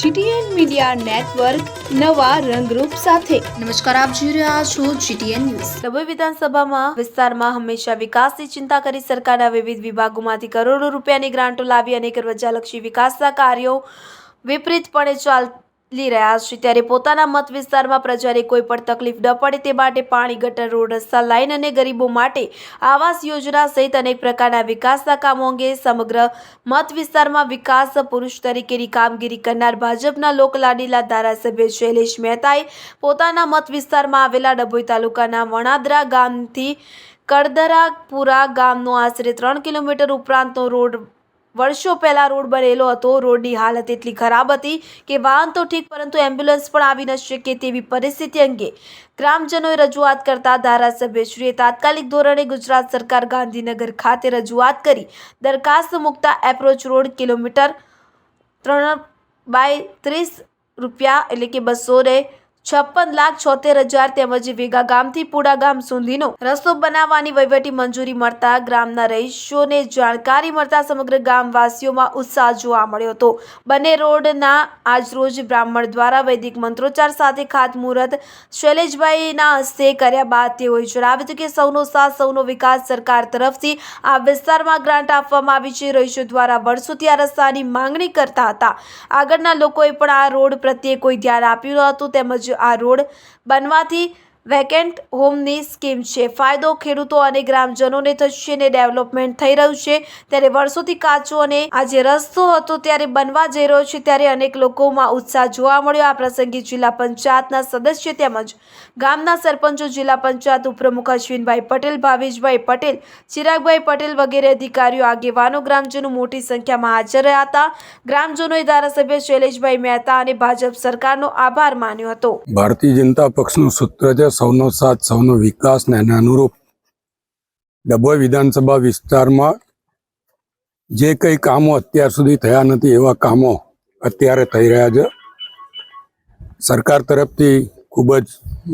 GTN media network નવા રંગરૂપ સાથે. નમસ્કાર આપ જોઈ રહ્યા છો જીટીએન ન્યૂઝ. ડભોઈ વિધાનસભામાં વિસ્તારમાં હંમેશા વિકાસની ચિંતા કરી સરકારના વિવિધ વિભાગોમાંથી કરોડો રૂપિયાની ગ્રાન્ટો લાવી અનેક પ્રજાલક્ષી વિકાસના કાર્યો વિપરીતપણે ચાલી રહ્યા છે, ત્યારે પોતાના મત વિસ્તારમાં પ્રજાને કોઈ પણ તકલીફ ન પડે તે માટે પાણી ગટર રોડ, રસ્તા લાઇન અને ગરીબો માટે આવાસ યોજના સહિત અનેક પ્રકારના વિકાસના કામો અંગે સમગ્ર મત વિસ્તારમાં વિકાસ પુરુષ તરીકેની કામગીરી કરનાર ભાજપના લોકલાડીલા ધારાસભ્ય શૈલેષ મહેતાએ પોતાના મત વિસ્તારમાં આવેલા ડભોઈ તાલુકાના વણાદરા ગામથી કડદરાપુરા ગામનો આશરે ત્રણ કિલોમીટર ઉપરાંતનો રોડ વર્ષો પહેલાં રોડ બનેલો હતો. રોડની હાલત એટલી ખરાબ હતી કે વાહન તો ઠીક, પરંતુ એમ્બ્યુલન્સ પણ આવી ન શકે તેવી પરિસ્થિતિ અંગે ગ્રામજનોએ રજૂઆત કરતા ધારાસભ્યશ્રીએ તાત્કાલિક ધોરણે ગુજરાત સરકાર ગાંધીનગર ખાતે રજૂઆત કરી. દરખાસ્ત મૂકતા એપ્રોચ રોડ કિલોમીટર ત્રણ બાય ત્રીસ રૂપિયા એટલે કે બસો ને છપ્પન લાખ છોતેર હજાર તેમજ વેગા ગામથી પુડા ગામ સુધીનો રસ્તો બનાવવાની વહીવટી મંજૂરી મળતા ગામના રહીશોને જાણકારી મળતા સમગ્ર ગામવાસીઓમાં ઉત્સાહ જોવા મળ્યો હતો. બંને રોડના આજરોજ બ્રાહ્મણ દ્વારા વૈદિક મંત્રોચ્ચાર સાથે ખાતમુહૂર્ત શૈલેષભાઈના હસ્તે કર્યા બાદ તેઓએ જણાવ્યું હતું કે સૌનો સાથ, સૌનો વિકાસ સરકાર તરફથી આ વિસ્તારમાં ગ્રાન્ટ આપવામાં આવી છે. રહીશો દ્વારા વર્ષોથી આ રસ્તાની માંગણી કરતા હતા. આગળના લોકોએ પણ આ રોડ પ્રત્યે કોઈ ધ્યાન આપ્યું ન હતું તેમજ આ રોડ બનવાથી વેકેન્ટ હોમની સ્કીમ છે. ફાયદો ખેડૂતો અને ગ્રામજનોને થશે અને ડેવલપમેન્ટ થઈ રહ્યું છે. ત્યારે વર્ષોથી કાચો અને આજે રસ્તો હતો ત્યારે બનવા જઈ રહ્યો છે ત્યારે અનેક લોકોમાં ઉત્સાહ જોવા મળ્યો. આ પ્રસંગે જિલ્લા પંચાયતના સદસ્ય તેમજ ગામના સરપંચો, જિલ્લા પંચાયત ઉપપ્રમુખ અશ્વિનભાઈ પટેલ, ભાવેશભાઈ પટેલ, ચિરાગભાઈ પટેલ વગેરે અધિકારીઓ, આગેવાનો, ગ્રામજનો મોટી સંખ્યામાં હાજર રહ્યા હતા. ગ્રામજનોએ ધારાસભ્ય શૈલેષભાઈ મહેતા અને ભાજપ સરકારનો આભાર માન્યો હતો. ભારતીય જનતા પક્ષનું સૂત્ર સૌનો સાથ, સૌનો વિકાસ ને એને અનુરૂપ ડભોઈ વિધાનસભા વિસ્તારમાં જે કંઈ કામો અત્યાર સુધી થયા નથી, એવા કામો અત્યારે થઈ રહ્યા છે. સરકાર તરફથી ખૂબ જ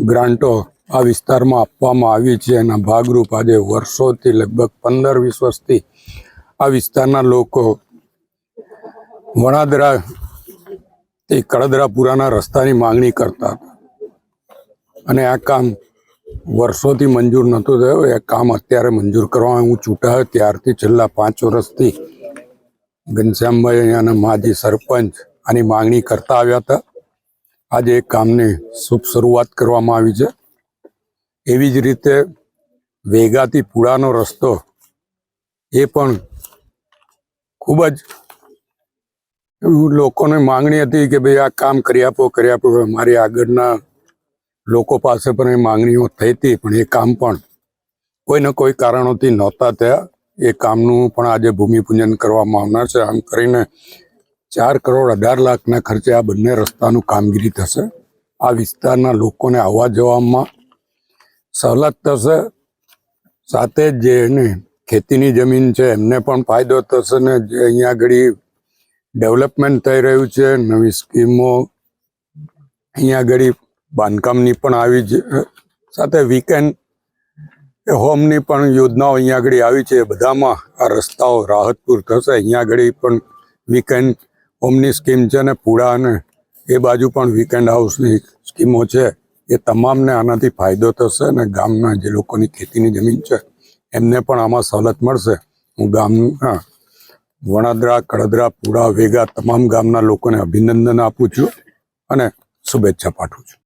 ગ્રાન્ટો આ વિસ્તારમાં આપવામાં આવી છે. એના ભાગરૂપ આજે વર્ષોથી લગભગ પંદર, વીસ વર્ષથી આ વિસ્તારના લોકો વણાદરા તે કડદરાપુરાના રસ્તાની માંગણી કરતા હતા. અને આ કામ વર્ષોથી મંજૂર નહોતું થયું. એ કામ અત્યારે મંજૂર કરવા હું ચૂંટાયો ત્યારથી છેલ્લા પાંચ વર્ષથી ઘનશ્યામભાઈ અહીંયાના માજી સરપંચ આની માંગણી કરતા આવ્યા હતા. આજે એ કામની શુભ શરૂઆત કરવામાં આવી છે. એવી જ રીતે વેગાથી પુડાનો રસ્તો એ પણ ખૂબ જ લોકોની માંગણી હતી કે ભાઈ આ કામ કરી આપો કરી આપો મારી આગળના લોકો પાસે પણ એ માંગણીઓ થઈ હતી પણ એ કામ પણ કોઈને કોઈ કારણોથી નહોતા થયા. એ કામનું પણ આજે ભૂમિપૂજન કરવામાં આવનાર છે. આમ કરીને ચાર કરોડ અઢાર લાખના ખર્ચે આ બંને રસ્તાનું કામગીરી થશે. આ વિસ્તારના લોકોને આવવા જવામાં સહલત થશે. સાથે જ જે એને ખેતીની જમીન છે, એમને પણ ફાયદો થશે ને જે અહીંયા આગળ ડેવલપમેન્ટ થઈ રહ્યું છે, નવી સ્કીમો અહીંયા આગળ બાંધકામની પણ આવી છે સાથે વીકેન્ડ હોમની પણ યોજનાઓ અહીંયા આગળ આવી છે. બધામાં આ રસ્તાઓ રાહતપુર થશે. અહીંયા આગળ પણ વીકેન્ડ હોમની સ્કીમ છે ને પુડા અને એ બાજુ પણ વીકેન્ડ હાઉસની સ્કીમો છે. એ તમામને આનાથી ફાયદો થશે અને ગામના જે લોકોની ખેતીની જમીન છે, એમને પણ આમાં સવલત મળશે. હું ગામના વણાદરા કડદરા પુડા વેગા તમામ ગામના લોકોને અભિનંદન આપું છું અને શુભેચ્છા પાઠવું છું.